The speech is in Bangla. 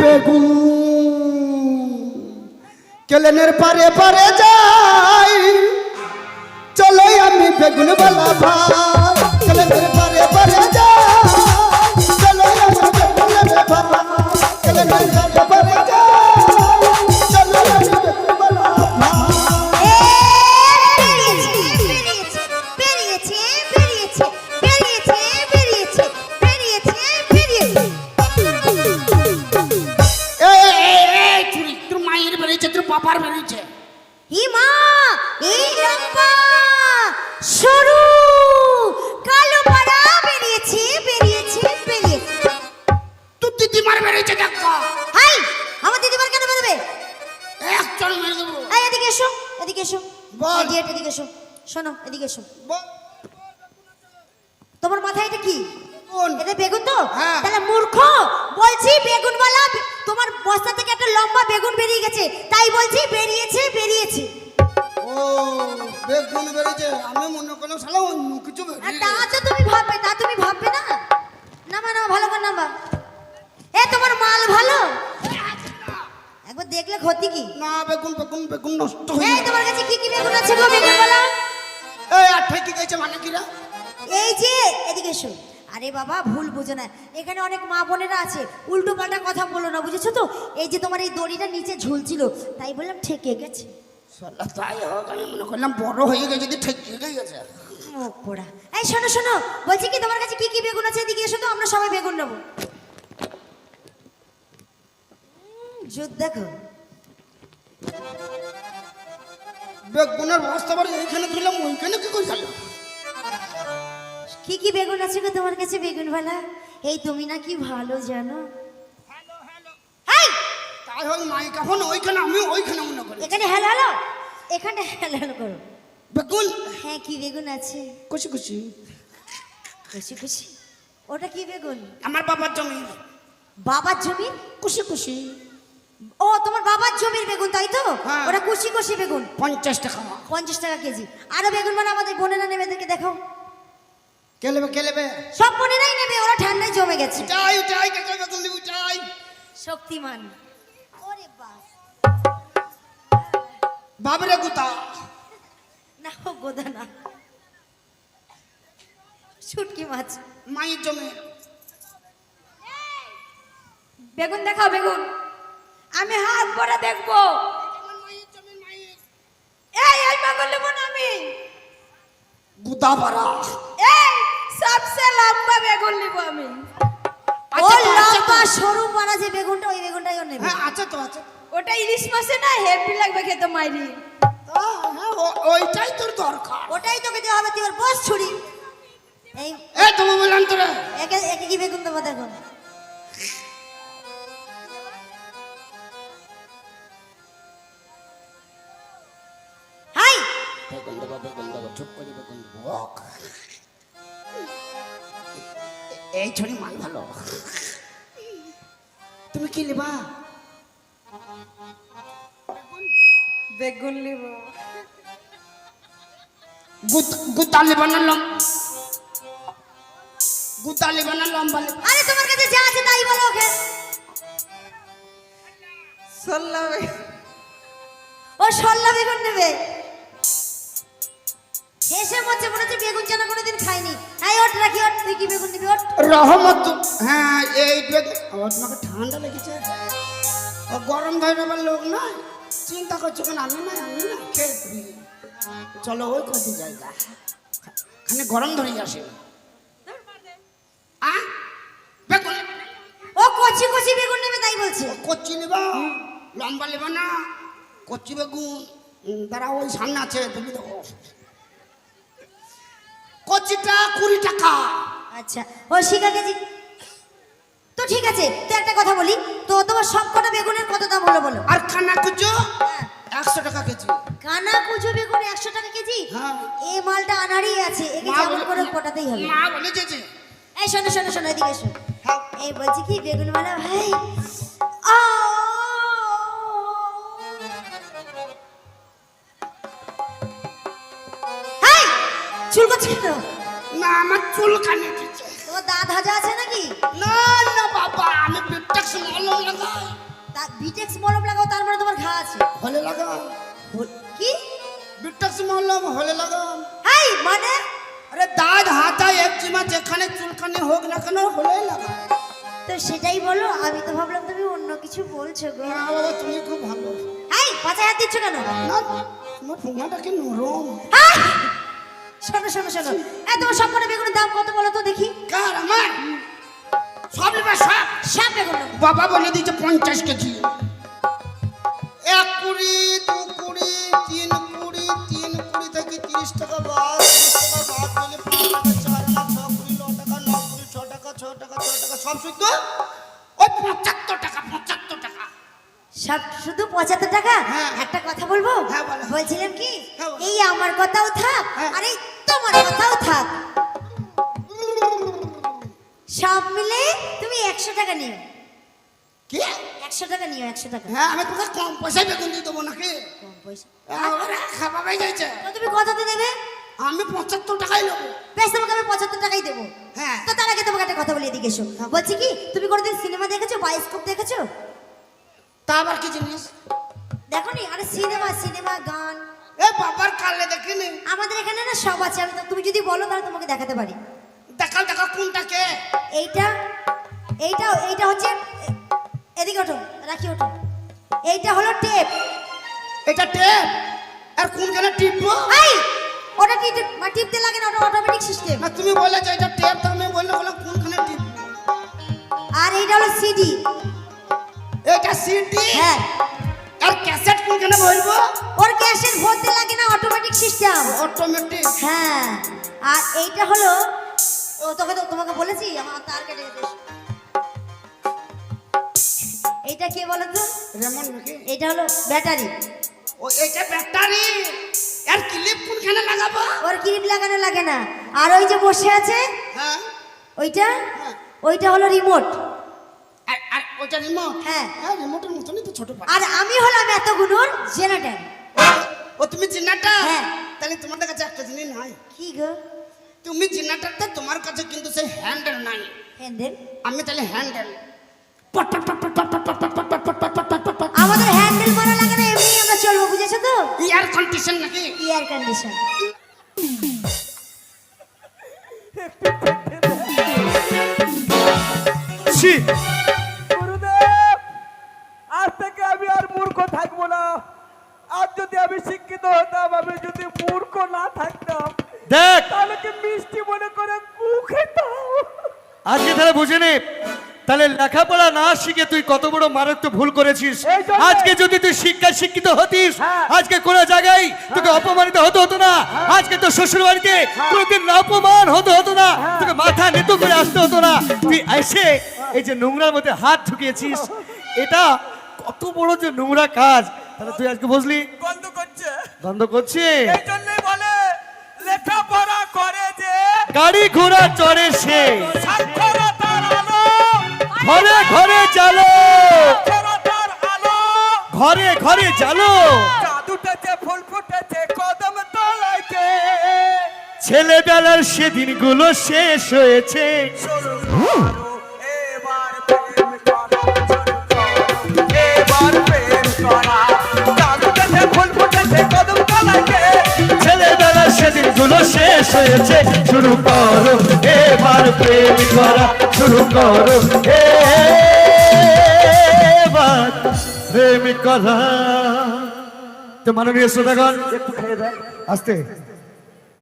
বেগুন। কেলেনের পারে পারে যাই। চলো আমি বেগুন বলা ভাই। কেলেনের ই মা, এই লম্বা, সরু, কালো পাড়া বেরিয়েছে, বেরিয়েছে, বেরিয়েছে। তোর দিদিমার বেরিয়েছে দেখ হাই, আমার দিদিমার কেন বেরোবে? এক চল মেরে দেবো এই, এদিকে এসো, এদিকে এসো। বল। এদিকে এসো। শোনো, এদিকে এসো। তোমার মাথায় এটা কি? এটা বেগুন তো? হ্যাঁ। তাহলে মূর্খ! বলছি বেগুনওয়ালা বে- তোমার বস্তা থেকে একটা লম্বা বেগুন বেরিয়ে গেছে। তাই বলছি বেরিয়েছে বেরিয়েছে। ও বেগুন বেরিয়েছে। আমি মনে করলাম শালা অন্য কিছু বেরিয়ে তা তো তুমি ভাববে তা তুমি ভাববে না? নামা নামা ভালো করে নামা। এ তোমার মাল ভালো? একবার দেখলে ক্ষতি কি? না বেগুন বেগুন বেগুন নষ্ট এই হয়ে তোমার কাছে কি কি বেগুন আছে গো বেগুনওয়ালা? এই আঠাই কি গেছে মানে কিরা এই যে এদিকে এসো। আরে বাবা ভুল বুঝো না। এখানে অনেক মা বোনেরা আছে। উল্টো পাল্টা কথা বলো না বুঝেছ তো? এই যে তোমার এই দড়িটা নিচে ঝুলছিল তাই বললাম ঠেকে গেছে। শালা তাই হোক আমি মনে করলাম বড় হয়ে গেছে যদি ঠেকিয়ে গেছে। মুখ পোড়া। এই শোনো শোনো বলছি কি তোমার কাছে কি কি বেগুন আছে এদিকে এসো তো আমরা সবাই বেগুন নেব। জুত দেখো। বেগুনের বস্তা বাড়ি এইখানে দিলাম ওইখানে কি করে কি কি বেগুন আছে গো তোমার কাছে বেগুন ভালা এই তুমি না কি ভালো জানো। তাই ওইখানে আমি ওইখানে মনে করি এখানে হ্যালো হ্যালো এখানে হ্যালো হ্যালো করো। বেগুন? হ্যাঁ কি বেগুন আছে? ওটা কি বেগুন? আমার বাবার জমি বাবার খুশি ও তোমার বাবার জমির বেগুন তাই তো? হ্যাঁ। ওটা কুশি কুশি বেগুন। পঞ্চাশ টাকা। পঞ্চাশ টাকা কেজি। আরও বেগুন মানে আমাদের বোনেরা নেবে এদেরকে দেখো কে নেবে কে নেবে সব বোনেরাই নেবে ওরা ঠান্ডায় জমে গেছে। চাই চাই কে কে বেগুন দিব চাই শক্তিমান। ওরে বাস বাবরে গুতা। না ও গোদা না। শুটকি মাছ। মায়ের জমি। বেগুন দেখাও বেগুন। আমি হাত ভরে দেখব। এই এই বেগুন নেব না আমি। গুদা সবসে লম্বা বেগুন নিব আমি। ও আচ্ছা আচ্ছা। লম্বা সরু মারা যে বেগুনটা ওই বেগুনটাই ও নেবে। হ্যাঁ আছে তো আছে ওটা ইলিশ মাছে না হেভি লাগবে খেতে মাইরি। হ্যাঁ ওইটাই তোর দরকার। ওটাই তোকে দেওয়া হবে তুই ওর বস ছুরি। এই এ তুমি বললাম তোরা। একে একে কি বেগুন দেবো দেখো। হাই! বেগুন দেবো বেগুন দেবো চুপ করে বেগুন দেবো। এই ছড়ি মাল ভালো। তুমি কি নেবা? বেগুন নিব। গুতা নেবে না লম গুতা নেবে না লম্বা নেবে আরে তোমার কাছে যা আছে তাই বলো ওকে। ও সল্লা বেগুন নেবে? মরছে মনে হচ্ছে বেগুন চানা কোনোদিন খাইনি হ্যাঁ ওট রাখি ওট তুই কি বেগুন নিবি ওট রহমত হ্যাঁ এই বেগুন। ও তোমাকে ঠান্ডা লেগেছে। ও গরম ধরে লোক নয়। চিন্তা করছ কেন? আমি না আমি না খেয়ে পড়ি। চলো ওই কত জায়গা খানে গরম ধরে আসে। আ? বেগুন? ও কচি কচি বেগুন নেবে তাই বলছে। কচ্ছি নেবা? লম্বা নেবে না? কচ্ছি বেগুন? তারা ওই সামনে আছে তুমি দেখো। কচ্ছিটা কুড়ি টাকা। আচ্ছা ও শিখা কেজি তো ঠিক আছে তো একটা কথা বলি। তো তোমার সব কটা বেগুনের কত দাম হলো বলো? আর খানা কুচো? হ্যাঁ। একশো টাকা কেজি। কানা কুচো বেগুন একশো টাকা কেজি? হ্যাঁ। এই মালটা আনারই আছে একে যেমন করে পটাতেই হবে। মা বলেছে যে এই শোনো শোনো শোনো এদিকে এসো। হ্যাঁ। এই বলছি কি বেগুন মালা ভাই? আ! চুল করছে কেন? না আমার চুল কানে দিচ্ছে তোমার দাঁত হাজা আছে নাকি? না না বাবা আমি প্রত্যেক মলম লাগাও তা ভিটেক্স মলম লাগাও তার মানে তোমার ঘা আছে। হলে লাগাও। কি? বিটাক্স মলম হলে লাগাও। হাই মানে? আরে দাঁত হাতা এক চিমা যেখানে চুলখানি হোক না কেন হলে লাগাও। তো সেটাই বলো আমি তো ভাবলাম তুমি অন্য কিছু বলছো গো। না বাবা তুমি খুব ভালো। হাই পাঁচা হাত দিচ্ছ কেন? না তোমার ফোনাটা কি নরম! শোনো শোনো শোনো। এ তোমার সব কটা বেগুনের দাম কত বলো তো দেখি। কার আমার? সব নেবে সব। সব বেগুন বাবা বলে দিয়েছে পঞ্চাশ কেজি। এক কুড়ি দু কুড়ি তিন কুড়ি তিন কুড়ি থেকে তিরিশ টাকা বাদ। তিরিশ টাকা বাদ দিলে পাঁচ টাকা চার টাকা ছ কুড়ি ন টাকা ন কুড়ি ছ টাকা ছ টাকা ছ টাকা সব শুদ্ধ? ওই পঁচাত্তর পঁচাত্তর টাকা। সব শুধু পঁচাত্তর টাকা? হ্যাঁ। একটা কথা বলব? হ্যাঁ, বলো। বলছিলাম কি? হ্যাঁ, এই আমার কথাও থাক। আর এই তোমার কথাও থাক। সব মিলে তুমি একশো টাকা নিও। কি? একশো টাকা নিও একশো টাকা। হ্যাঁ আমি তোকে কম পয়সায় বেতন দিয়ে দেবো নাকি? কম পয়সা। খাওয়া তুমি কততে দেবে? আমি পঁচাত্তর টাকাই নেব। বেশ তোমাকে আমি পঁচাত্তর টাকাই দেবো। হ্যাঁ। তো তার আগে তোমাকে একটা কথা বলে এদিকে এসো। বলছি কি তুমি কোনোদিন সিনেমা দেখেছ বায়োস্কোপ দেখেছ? তা আবার কি জিনিস? দেখো নি আরে সিনেমা সিনেমা গান। এ বাবার কালে দেখিনি। আমাদের এখানে না সব আছে আমি তো- তুমি যদি বলো তাহলে তোমাকে দেখাতে পারি। দেখাও দেখাও কোনটাকে এইটা এইটা এইটা হচ্ছে এ- এদিকে ওঠো রাখি ওঠো। এইটা হলো টেপ। এটা টেপ? আর কোনখানে টিপবো এই ওটা টিপ টিপতে লাগে না ওটা অটোমেটিক সিস্টেম না তুমি বলে যে এটা টেপ তো আমি বললে বললাম কোনখানে টিপবো আর এইটা হলো সিডি। এটা সিডি হ্যাঁ। আর ক্যাসেট কোনখানে বলব ওর ক্যাশের ভরতে লাগে না অটোমেটিক সিস্টেম অটোমেটিক হ্যাঁ। আর এইটা হলো ও তোকে তো তোমাকে বলেছি আমার তার কেটে গেছে এইটা কে বলো তো? রেমন নাকি? এটা হলো ব্যাটারি। ও এটা ব্যাটারি? আর ক্লিপ কোনখানে লাগাবো? ওর ক্লিপ লাগানো লাগে না। আর ওই যে বসে আছে হ্যাঁ। ওইটা? হ্যাঁ। ওইটা হলো রিমোট আর আর ওটা রিমোট হ্যাঁ। হ্যাঁ রিমোটের মতনই তো ছোট পাখি। আর আমি হলাম এতগুলোর জেনারেটর ও- ও তুমি জিনাটা হ্যাঁ। তাহলে তোমাদের কাছে একটা জিনিস নাই। কি গো? তুমি জিনাটারটা তোমার কাছে কিন্তু সেই হ্যান্ডেল নাই। হ্যান্ডেল আমি তাহলে হ্যান্ডেল আমাদের হ্যান্ডেল মারা লাগে না এমনি আমরা চলবো বুঝেছ তো? এয়ার কন্ডিশন নাকি? এয়ার কন্ডিশন ছি গুরুদেব আজ থেকে আমি আর মূর্খ থাকব না আজ যদি আমি শিক্ষিত হতাম আমি যদি মূর্খ না থাকতাম দেখ তাহলে কি মিষ্টি মনে করে গু খেতাম আজকে তাহলে বুঝে নে। তাহলে লেখাপড়া না শিখে তুই কত বড় মারাত্মক ভুল করেছিস। আজকে যদি তুই শিক্ষায় শিক্ষিত হতিস হ্যাঁ। আজকে কোন জায়গায় তোকে অপমানিত হতে হতো না। আজকে তোর শ্বশুর বাড়িতে কোনোদিন অপমান হতে হতো না। তোকে মাথা নেতু করে আসতে হতো না। তুই এসে এই যে নোংরার মধ্যে হাত ঢুকিয়েছিস এটা কত বড় যে নোংরা কাজ। তাহলে তুই আজকে বুঝলি? বন্ধ করছে। বন্ধ করছি? এই জন্যই বলে লেখাপড়া করে যে গাড়ি ঘোড়া চড়ে সে। ঘরে ঘরে চালো ঘরে ঘরে চালো জাদুটেছে ফুল ফুটেছে কদম ছেলেবেলার সেদিনগুলো শেষ হয়েছে। সেদিনগুলো শেষ হয়েছে। শুরু করো এবার প্রেম করা শুরু করো। এবার প্রেম করা। তো মাননীয় শ্রোতাগণ একটু খেয়ে দেয় আসতে।